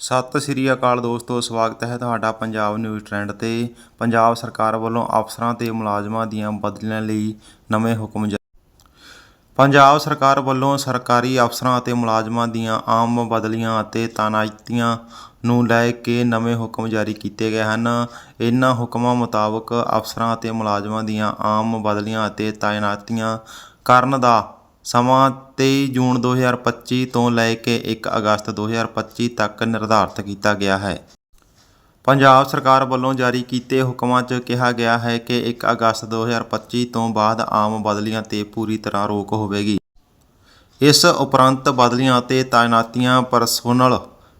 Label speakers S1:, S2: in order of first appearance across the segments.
S1: ਸਤਿ ਸ੍ਰੀ ਅਕਾਲ ਦੋਸਤੋ, ਸਵਾਗਤ ਹੈ ਤੁਹਾਡਾ ਪੰਜਾਬ ਨਿਊਜ਼ ਟ੍ਰੈਂਡ ਤੇ। ਪੰਜਾਬ ਸਰਕਾਰ ਵੱਲੋਂ ਅਫਸਰਾਂ ਤੇ ਮੁਲਾਜ਼ਮਾਂ ਦੀਆਂ ਬਦਲੀਆਂ ਲਈ ਨਵੇਂ ਹੁਕਮ ਪੰਜਾਬ ਸਰਕਾਰ ਵੱਲੋਂ ਸਰਕਾਰੀ ਅਫਸਰਾਂ ਅਤੇ ਮੁਲਾਜ਼ਮਾਂ ਦੀਆਂ ਆਮ ਬਦਲੀਆਂ ਅਤੇ ਤਾਇਨਾਤੀਆਂ ਨੂੰ ਲੈ ਕੇ ਨਵੇਂ ਹੁਕਮ ਜਾਰੀ ਕੀਤੇ ਗਏ ਹਨ। ਇਹਨਾਂ ਹੁਕਮਾਂ ਮੁਤਾਬਕ ਅਫਸਰਾਂ ਅਤੇ ਮੁਲਾਜ਼ਮਾਂ ਦੀਆਂ ਆਮ ਬਦਲੀਆਂ ਅਤੇ ਤਾਇਨਾਤੀਆਂ ਕਰਨ ਦਾ ਸਮਾਂ ਤੇਈ ਜੂਨ 2025 ਤੋਂ ਲੈ ਕੇ ਇੱਕ ਅਗਸਤ 2025 ਤੱਕ ਨਿਰਧਾਰਤ ਕੀਤਾ ਗਿਆ ਹੈ। ਪੰਜਾਬ ਸਰਕਾਰ ਵੱਲੋਂ ਜਾਰੀ ਕੀਤੇ ਹੁਕਮਾਂ 'ਚ ਕਿਹਾ ਗਿਆ ਹੈ ਕਿ 1 ਅਗਸਤ 2025 ਤੋਂ ਬਾਅਦ ਆਮ ਬਦਲੀਆਂ ਤੇ ਪੂਰੀ ਤਰ੍ਹਾਂ ਰੋਕ ਹੋਵੇਗੀ। ਇਸ ਉਪਰੰਤ ਬਦਲੀਆਂ ਅਤੇ ਤਾਇਨਾਤੀਆਂ ਪਰਸੋਨਲ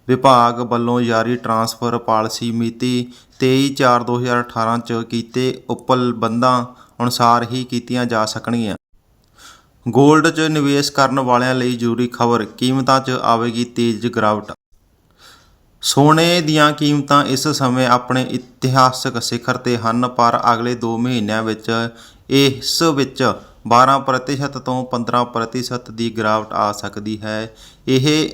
S1: ਵਿਭਾਗ ਵੱਲੋਂ ਜਾਰੀ ਟਰਾਂਸਫਰ ਪਾਲਿਸੀ ਮਿਤੀ 23/4/2018 'ਚ ਕੀਤੇ ਉਪਲਬੰਧਾਂ ਅਨੁਸਾਰ ਹੀ ਕੀਤੀਆਂ ਜਾ ਸਕਣਗੀਆਂ। ਗੋਲਡ 'ਚ ਨਿਵੇਸ਼ ਕਰਨ ਵਾਲਿਆਂ ਲਈ ਜ਼ਰੂਰੀ ਖਬਰ, ਕੀਮਤਾਂ 'ਚ ਆਵੇਗੀ ਤੇਜ਼ ਗਿਰਾਵਟ। ਸੋਨੇ ਦੀਆਂ ਕੀਮਤਾਂ ਇਸ ਸਮੇਂ ਆਪਣੇ ਇਤਿਹਾਸਕ ਸਿਖਰ ਤੇ ਹਨ, ਪਰ ਅਗਲੇ 2 ਮਹੀਨਿਆਂ ਵਿੱਚ ਇਸ ਵਿੱਚ 12% ਤੋਂ 15% ਦੀ ਗਿਰਾਵਟ ਆ ਸਕਦੀ ਹੈ। ਇਹ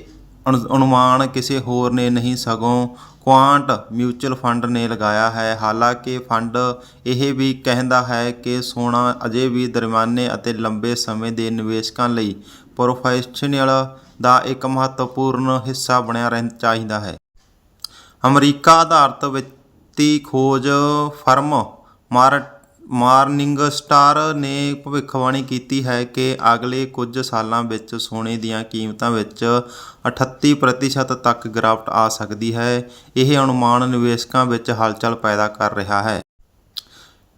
S1: ਅਨੁ- ਅਨੁਮਾਨ ਕਿਸੇ ਹੋਰ ਨੇ ਨਹੀਂ, ਸਗੋਂ ਕੁਆਂਟ ਮਿਊਚੁਅਲ ਫੰਡ ਨੇ ਲਗਾਇਆ ਹੈ। ਹਾਲਾਂਕਿ ਫੰਡ ਇਹ ਵੀ ਕਹਿੰਦਾ ਹੈ ਕਿ ਸੋਨਾ ਅਜੇ ਵੀ ਦਰਮਿਆਨੇ ਅਤੇ ਲੰਬੇ ਸਮੇਂ ਦੇ ਨਿਵੇਸ਼ਕਾਂ ਲਈ ਪ੍ਰੋਫੈਸ਼ਨਲ ਦਾ ਇੱਕ ਮਹੱਤਵਪੂਰਨ ਹਿੱਸਾ ਬਣਿਆ ਰਹਿਣਾ ਚਾਹੀਦਾ ਹੈ। ਅਮਰੀਕਾ ਆਧਾਰਿਤ ਵਿੱਤੀ ਖੋਜ ਫਰਮ ਮਾਰ ਮਾਰਨਿੰਗਸਟਾਰ ਨੇ ਭਵਿੱਖਬਾਣੀ ਕੀਤੀ ਹੈ ਕਿ ਅਗਲੇ ਕੁਝ ਸਾਲਾਂ ਵਿੱਚ ਸੋਨੇ ਦੀਆਂ ਕੀਮਤਾਂ ਵਿੱਚ 38% ਤੱਕ ਗਿਰਾਵਟ ਆ ਸਕਦੀ ਹੈ। ਇਹ ਅਨੁਮਾਨ ਨਿਵੇਸ਼ਕਾਂ ਵਿੱਚ ਹਲਚਲ ਪੈਦਾ ਕਰ ਰਿਹਾ ਹੈ।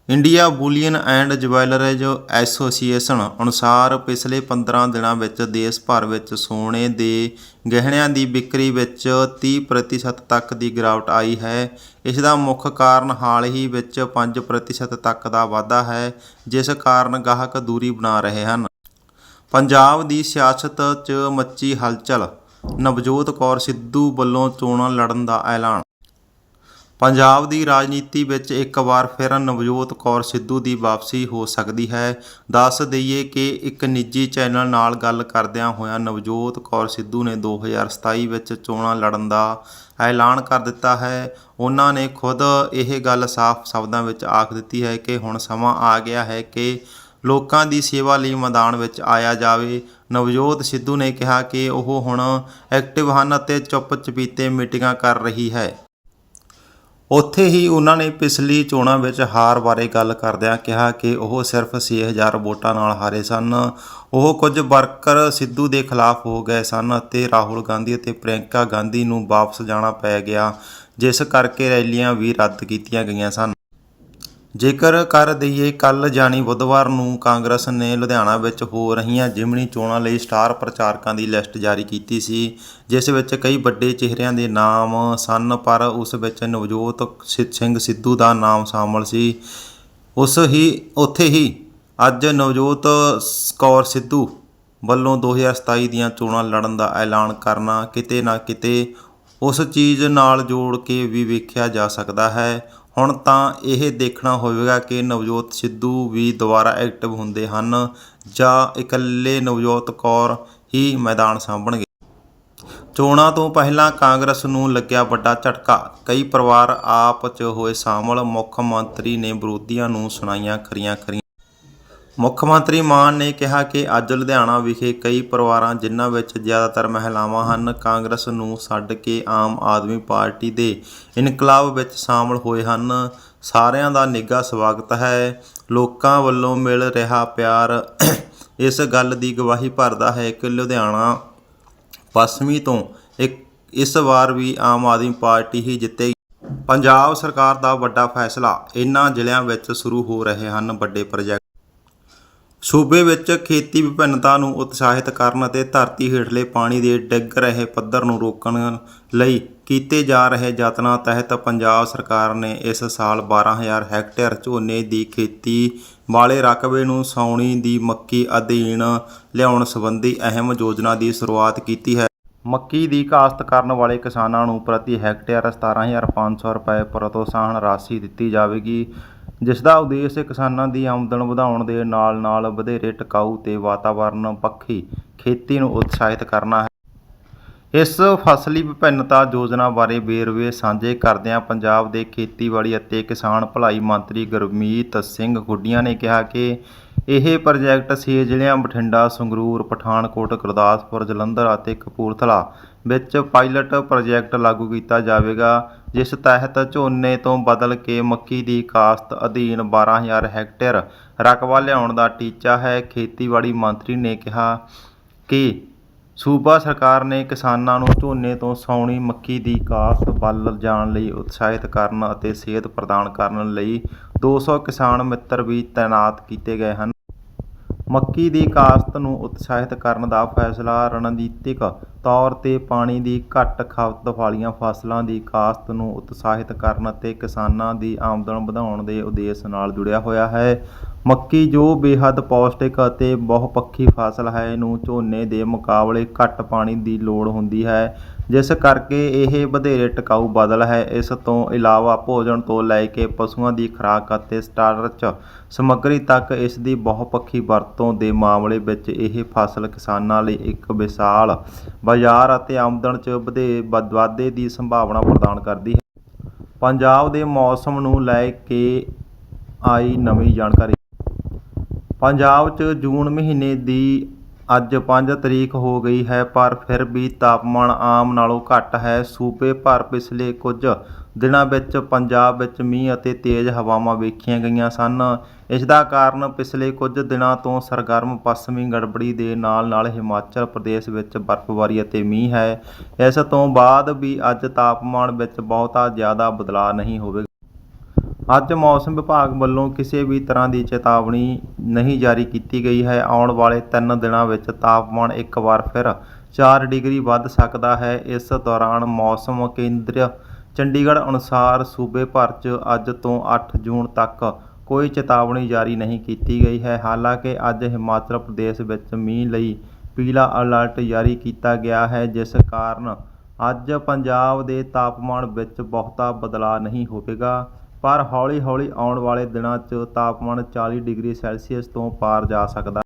S1: India bullion and jewellers association ਅਨੁਸਾਰ ਪਿਛਲੇ 15 ਦਿਨਾਂ ਵਿੱਚ ਦੇਸ਼ ਭਰ ਵਿੱਚ ਸੋਨੇ ਦੇ ਗਹਿਣਿਆਂ ਦੀ ਵਿਕਰੀ ਵਿੱਚ 30% ਤੱਕ ਦੀ ਗਿਰਾਵਟ ਆਈ ਹੈ। ਇਸ ਦਾ ਮੁੱਖ ਕਾਰਨ ਹਾਲ ਹੀ ਵਿੱਚ 5% ਤੱਕ ਦਾ ਵਾਧਾ ਹੈ, ਜਿਸ ਕਾਰਨ ਗਾਹਕ ਦੂਰੀ ਬਣਾ ਰਹੇ ਹਨ। ਪੰਜਾਬ ਦੀ ਸਿਆਸਤ 'ਚ ਮੱਚੀ ਹਲਚਲ, ਨਵਜੋਤ ਕੌਰ ਸਿੱਧੂ ਵੱਲੋਂ ਚੋਣਾਂ ਲੜਨ ਦਾ ਐਲਾਨ ਪੰਜਾਬ ਦੀ ਰਾਜਨੀਤੀ ਵਿੱਚ ਇੱਕ ਵਾਰ ਫਿਰ ਨਵਜੋਤ ਕੌਰ ਸਿੱਧੂ ਦੀ ਵਾਪਸੀ ਹੋ ਸਕਦੀ ਹੈ। ਦੱਸ ਦਈਏ ਕਿ ਇੱਕ ਨਿੱਜੀ ਚੈਨਲ ਨਾਲ ਗੱਲ ਕਰਦਿਆਂ ਹੋਇਆਂ ਨਵਜੋਤ ਕੌਰ ਸਿੱਧੂ ਨੇ 2027 ਵਿੱਚ ਚੋਣਾਂ ਲੜਨ ਦਾ ਐਲਾਨ ਕਰ ਦਿੱਤਾ ਹੈ। ਉਹਨਾਂ ਨੇ ਖੁਦ ਇਹ ਗੱਲ ਸਾਫ਼ ਸ਼ਬਦਾਂ ਵਿੱਚ ਆਖ ਦਿੱਤੀ ਹੈ ਕਿ ਹੁਣ ਸਮਾਂ ਆ ਗਿਆ ਹੈ ਕਿ ਲੋਕਾਂ ਦੀ ਸੇਵਾ ਲਈ ਮੈਦਾਨ ਵਿੱਚ ਆਇਆ ਜਾਵੇ। ਨਵਜੋਤ ਸਿੱਧੂ ਨੇ ਕਿਹਾ ਕਿ ਉਹ ਹੁਣ ਐਕਟਿਵ ਹਨ ਅਤੇ ਚੁੱਪ ਚਪੀਤੇ ਮੀਟਿੰਗਾਂ ਕਰ ਰਹੀ ਹੈ। ਉੱਥੇ ਹੀ ਉਹਨਾਂ ਨੇ ਪਿਛਲੀ ਚੋਣਾਂ ਵਿੱਚ ਹਾਰ ਬਾਰੇ ਗੱਲ ਕਰਦਿਆਂ ਕਿਹਾ ਕਿ ਉਹ ਸਿਰਫ 6000 ਵੋਟਾਂ ਨਾਲ ਹਾਰੇ ਸਨ। ਉਹ ਕੁਝ ਵਰਕਰ ਸਿੱਧੂ ਦੇ ਖਿਲਾਫ ਹੋ ਗਏ ਸਨ ਅਤੇ ਰਾਹੁਲ ਗਾਂਧੀ ਅਤੇ ਪ੍ਰਿਯੰਕਾ ਗਾਂਧੀ ਨੂੰ ਵਾਪਸ ਜਾਣਾ ਪੈ ਗਿਆ, ਜਿਸ ਕਰਕੇ ਰੈਲੀਆਂ ਵੀ ਰੱਦ ਕੀਤੀਆਂ ਗਈਆਂ ਸਨ। ਜੇਕਰ ਕਰ ਦਈਏ ਕੱਲ ਜਾਣੀ ਬੁੱਧਵਾਰ ਨੂੰ ਕਾਂਗਰਸ ਨੇ ਲੁਧਿਆਣਾ ਵਿੱਚ ਹੋ ਰਹੀਆਂ ਜਿਮਣੀ ਚੋਣਾਂ ਲਈ ਸਟਾਰ ਪ੍ਰਚਾਰਕਾਂ ਦੀ ਲਿਸਟ ਜਾਰੀ ਕੀਤੀ ਸੀ, ਜਿਸ ਵਿੱਚ ਕਈ ਵੱਡੇ ਚਿਹਰਿਆਂ ਦੇ ਨਾਮ ਸਨ, ਪਰ ਉਸ ਵਿੱਚ ਨਵਜੋਤ ਸਿ- ਸਿੰਘ ਸਿੱਧੂ ਦਾ ਨਾਮ ਸ਼ਾਮਲ ਸੀ। ਉਸ ਹੀ, ਉੱਥੇ ਹੀ ਅੱਜ ਨਵਜੋਤ ਕੌਰ ਸਿੱਧੂ ਵੱਲੋਂ 2027 ਦੀਆਂ ਚੋਣਾਂ ਲੜਨ ਦਾ ਐਲਾਨ ਕਰਨਾ ਕਿਤੇ ਨਾ ਕਿਤੇ ਉਸ ਚੀਜ਼ ਨਾਲ ਜੋੜ ਕੇ ਵੀ ਵੇਖਿਆ ਜਾ ਸਕਦਾ ਹੈ। ਹੁਣ ਤਾਂ ਇਹ ਦੇਖਣਾ ਹੋਵੇਗਾ ਕਿ ਨਵਜੋਤ ਸਿੱਧੂ ਵੀ ਦੁਬਾਰਾ ਐਕਟਿਵ ਹੁੰਦੇ ਹਨ ਜਾਂ ਇਕੱਲੇ ਨਵਜੋਤ ਕੌਰ ਹੀ ਮੈਦਾਨ ਸਾਂਭਣਗੇ। ਚੋਣਾਂ ਤੋਂ ਪਹਿਲਾਂ ਕਾਂਗਰਸ ਨੂੰ ਲੱਗਿਆ ਵੱਡਾ ਝਟਕਾ। ਕਈ ਪਰਿਵਾਰ ਆਪ 'ਚ ਹੋਏ ਸ਼ਾਮਲ ਮੁੱਖ ਮੰਤਰੀ ਨੇ ਵਿਰੋਧੀਆਂ ਨੂੰ ਸੁਣਾਈਆਂ ਖਰੀਆਂ ਖਰੀਆਂ ਮੁੱਖ ਮੰਤਰੀ ਮਾਨ ਨੇ ਕਿਹਾ ਕਿ ਅੱਜ ਲੁਧਿਆਣਾ ਵਿਖੇ ਕਈ ਪਰਿਵਾਰਾਂ ਜਿਨ੍ਹਾਂ ਵਿੱਚ ਜ਼ਿਆਦਾਤਰ ਮਹਿਲਾਵਾਂ ਹਨ, ਕਾਂਗਰਸ ਨੂੰ ਛੱਡ ਕੇ ਆਮ ਆਦਮੀ ਪਾਰਟੀ ਦੇ ਇਨਕਲਾਬ ਵਿੱਚ ਸ਼ਾਮਲ ਹੋਏ ਹਨ। ਸਾਰਿਆਂ ਦਾ ਨਿੱਘਾ ਸਵਾਗਤ ਹੈ। ਲੋਕਾਂ ਵੱਲੋਂ ਮਿਲ ਰਿਹਾ ਪਿਆਰ ਇਸ ਗੱਲ ਦੀ ਗਵਾਹੀ ਭਰਦਾ ਹੈ ਕਿ ਲੁਧਿਆਣਾ ਪੱਛਮੀ ਤੋਂ ਇੱਕ, ਇਸ ਵਾਰ ਵੀ ਆਮ ਆਦਮੀ ਪਾਰਟੀ ਹੀ ਜਿੱਤੇ ਪੰਜਾਬ ਸਰਕਾਰ ਦਾ ਵੱਡਾ ਫੈਸਲਾ, ਇਨ੍ਹਾਂ ਜ਼ਿਲ੍ਹਿਆਂ ਵਿੱਚ ਸ਼ੁਰੂ ਹੋ ਰਹੇ ਹਨ ਵੱਡੇ ਪ੍ਰੋਜੈਕਟ। ਸੂਬੇ ਵਿੱਚ ਖੇਤੀ ਵਿਭਿੰਨਤਾ ਨੂੰ ਉਤਸ਼ਾਹਿਤ ਕਰਨ ਅਤੇ ਧਰਤੀ ਹੇਠਲੇ ਪਾਣੀ ਦੇ ਡਿੱਗ ਰਹੇ ਪੱਧਰ ਨੂੰ ਰੋਕਣ ਲਈ ਕੀਤੇ ਜਾ ਰਹੇ ਯਤਨਾਂ ਤਹਿਤ ਪੰਜਾਬ ਸਰਕਾਰ ਨੇ ਇਸ ਸਾਲ 12000 ਹੈਕਟੇਅਰ ਝੋਨੇ ਦੀ ਖੇਤੀ ਵਾਲੇ ਰਕਬੇ ਨੂੰ ਸਾਉਣੀ ਦੀ ਮੱਕੀ ਅਧੀਨ ਲਿਆਉਣ ਸੰਬੰਧੀ ਅਹਿਮ ਯੋਜਨਾ ਦੀ ਸ਼ੁਰੂਆਤ ਕੀਤੀ ਹੈ। ਮੱਕੀ ਦੀ ਕਾਸ਼ਤ ਕਰਨ ਵਾਲੇ ਕਿਸਾਨਾਂ ਨੂੰ ਪ੍ਰਤੀ ਹੈਕਟੇਅਰ 17500 ਰੁਪਏ ਪ੍ਰੋਤਸਾਹਨ ਰਾਸ਼ੀ ਦਿੱਤੀ ਜਾਵੇਗੀ। ਜਿਸ ਦਾ ਉਦੇਸ਼ ਕਿਸਾਨਾਂ ਦੀ ਆਮਦਨ ਵਧਾਉਣ ਦੇ ਨਾਲ-ਨਾਲ ਵਧੇਰੇ ਟਿਕਾਊ ਤੇ ਵਾਤਾਵਰਣ ਪੱਖੀ ਖੇਤੀ ਨੂੰ ਉਤਸ਼ਾਹਿਤ ਕਰਨਾ ਹੈ। ਇਸ ਫਸਲੀ ਵਿਭਿੰਨਤਾ ਯੋਜਨਾ ਬਾਰੇ ਵੇਰਵੇ ਸਾਂਝੇ ਕਰਦਿਆਂ ਪੰਜਾਬ ਦੇ ਖੇਤੀਬਾੜੀ ਅਤੇ ਕਿਸਾਨ ਭਲਾਈ ਮੰਤਰੀ ਗੁਰਮੀਤ ਸਿੰਘ ਗੁੱਡੀਆਂ ਨੇ ਕਿਹਾ ਕਿ ਇਹ ਪ੍ਰੋਜੈਕਟ ਛੇ ਜ਼ਿਲ੍ਹਿਆਂ, ਬਠਿੰਡਾ, ਸੰਗਰੂਰ, ਪਠਾਨਕੋਟ, ਗੁਰਦਾਸਪੁਰ, ਜਲੰਧਰ ਅਤੇ ਕਪੂਰਥਲਾ ਵਿੱਚ ਪਾਇਲਟ ਪ੍ਰੋਜੈਕਟ ਲਾਗੂ ਕੀਤਾ ਜਾਵੇਗਾ, ਜਿਸ ਤਹਿਤ ਝੋਨੇ ਤੋਂ ਬਦਲ ਕੇ ਮੱਕੀ ਦੀ ਕਾਸ਼ਤ ਅਧੀਨ 12000 ਹੈਕਟੇਅਰ ਰਕਬਾ ਲਿਆਉਣ ਦਾ ਟੀਚਾ ਹੈ, ਖੇਤੀਬਾੜੀ ਮੰਤਰੀ ਨੇ ਕਿਹਾ ਕਿ ਸੂਬਾ ਸਰਕਾਰ ਨੇ ਕਿਸਾਨਾਂ ਨੂੰ ਝੋਨੇ ਤੋਂ ਸਾਉਣੀ ਮੱਕੀ ਦੀ ਕਾਸ਼ਤ ਵੱਲ ਜਾਣ ਲਈ ਉਤਸ਼ਾਹਿਤ ਕਰਨ ਅਤੇ ਸੇਧ ਪ੍ਰਦਾਨ ਕਰਨ ਲਈ 200 ਕਿਸਾਨ ਮਿੱਤਰ ਵੀ ਤਾਇਨਾਤ ਕੀਤੇ ਗਏ ਹਨ। ਮੱਕੀ ਦੀ ਕਾਸ਼ਤ ਨੂੰ ਉਤਸ਼ਾਹਿਤ ਕਰਨ ਦਾ ਫੈਸਲਾ ਰਣਨੀਤਿਕ ਤੌਰ ਤੇ ਪਾਣੀ ਦੀ ਘੱਟ ਖਪਤ ਵਾਲੀਆਂ ਫਸਲਾਂ ਦੀ ਕਾਸ਼ਤ ਨੂੰ ਉਤਸ਼ਾਹਿਤ ਕਰਨ ਅਤੇ ਕਿਸਾਨਾਂ ਦੀ ਆਮਦਨ ਵਧਾਉਣ ਦੇ ਉਦੇਸ਼ ਨਾਲ ਜੁੜਿਆ ਹੋਇਆ ਹੈ। ਮੱਕੀ ਜੋ ਬੇਹੱਦ ਪੌਸ਼ਟਿਕ ਅਤੇ ਬਹੁਪੱਖੀ ਫਸਲ ਹੈ ਨੂੰ ਝੋਨੇ ਦੇ ਮੁਕਾਬਲੇ ਘੱਟ ਪਾਣੀ ਦੀ ਲੋੜ ਹੁੰਦੀ ਹੈ, ਜਿਸ ਕਰਕੇ ਇਹ ਵਧੇਰੇ ਟਿਕਾਊ ਬਦਲ ਹੈ। ਇਸ ਤੋਂ ਇਲਾਵਾ ਭੋਜਨ ਤੋਂ ਲੈ ਕੇ ਪਸ਼ੂਆਂ ਦੀ ਖੁਰਾਕ ਅਤੇ ਸਟਾਰਚ ਸਮੱਗਰੀ ਤੱਕ ਇਸ ਦੀ ਬਹੁਪੱਖੀ ਵਰਤੋਂ ਦੇ ਮਾਮਲੇ ਵਿੱਚ ਇਹ ਫਸਲ ਕਿਸਾਨਾਂ ਲਈ ਇੱਕ ਵਿਸ਼ਾਲ ਬਾਜ਼ਾਰ ਅਤੇ ਆਮਦਨ 'ਚ ਵਧੇ ਵਾਧੇ ਦੀ ਸੰਭਾਵਨਾ ਪ੍ਰਦਾਨ ਕਰਦੀ ਹੈ। ਪੰਜਾਬ ਦੇ ਮੌਸਮ ਨੂੰ ਲੈ ਕੇ ਆਈ ਨਵੀਂ ਜਾਣਕਾਰੀ। ਪੰਜਾਬ 'ਚ ਜੂਨ ਮਹੀਨੇ ਦੀ ਅੱਜ ਪੰਜ ਤਰੀਕ ਹੋ ਗਈ ਹੈ, ਪਰ ਫਿਰ ਵੀ ਤਾਪਮਾਨ ਆਮ ਨਾਲੋਂ ਘੱਟ ਹੈ। ਸੂਬੇ ਭਰ ਪਿਛਲੇ ਕੁਝ ਦਿਨਾਂ ਵਿੱਚ ਪੰਜਾਬ ਵਿੱਚ ਮੀਂਹ ਅਤੇ ਤੇਜ਼ ਹਵਾਵਾਂ ਵੇਖੀਆਂ ਗਈਆਂ ਸਨ। ਇਸ ਦਾ ਕਾਰਨ ਪਿਛਲੇ ਕੁਝ ਦਿਨਾਂ ਤੋਂ ਸਰਗਰਮ ਪੱਛਮੀ ਗੜਬੜੀ ਦੇ ਨਾਲ-ਨਾਲ ਹਿਮਾਚਲ ਪ੍ਰਦੇਸ਼ ਵਿੱਚ ਬਰਫ਼ਬਾਰੀ ਅਤੇ ਮੀਂਹ ਹੈ। ਇਸ ਤੋਂ ਬਾਅਦ ਵੀ ਅੱਜ ਤਾਪਮਾਨ ਵਿੱਚ ਬਹੁਤਾ ਜ਼ਿਆਦਾ ਬਦਲਾਅ ਨਹੀਂ ਹੋਵੇਗਾ। ਅੱਜ ਮੌਸਮ ਵਿਭਾਗ ਵੱਲੋਂ ਕਿਸੇ ਵੀ ਤਰ੍ਹਾਂ ਦੀ ਚੇਤਾਵਨੀ ਨਹੀਂ ਜਾਰੀ ਕੀਤੀ ਗਈ ਹੈ। ਆਉਣ ਵਾਲੇ 3 ਦਿਨਾਂ ਵਿੱਚ ਤਾਪਮਾਨ ਇੱਕ ਵਾਰ ਫਿਰ 4 ਡਿਗਰੀ ਵੱਧ ਸਕਦਾ ਹੈ। ਇਸ ਦੌਰਾਨ ਮੌਸਮ ਕੇਂਦਰ ਚੰਡੀਗੜ੍ਹ ਅਨੁਸਾਰ ਸੂਬੇ ਭਰ 'ਚ ਅੱਜ ਤੋਂ 8 ਜੂਨ ਤੱਕ ਕੋਈ ਚੇਤਾਵਨੀ ਜਾਰੀ ਨਹੀਂ ਕੀਤੀ ਗਈ ਹੈ। ਹਾਲਾਂਕਿ ਅੱਜ ਹਿਮਾਚਲ ਪ੍ਰਦੇਸ਼ ਵਿੱਚ ਮੀਂਹ ਲਈ ਪੀਲਾ ਅਲਰਟ ਜਾਰੀ ਕੀਤਾ ਗਿਆ ਹੈ, ਜਿਸ ਕਾਰਨ ਅੱਜ ਪੰਜਾਬ ਦੇ ਤਾਪਮਾਨ ਵਿੱਚ ਬਹੁਤਾ ਬਦਲਾਅ ਨਹੀਂ ਹੋਵੇਗਾ। ਪਰ ਹੌਲੀ-ਹੌਲੀ ਆਉਣ ਵਾਲੇ ਦਿਨਾਂ 'ਚ ਤਾਪਮਾਨ 40 ਡਿਗਰੀ ਸੈਲਸੀਅਸ ਤੋਂ ਪਾਰ ਜਾ ਸਕਦਾ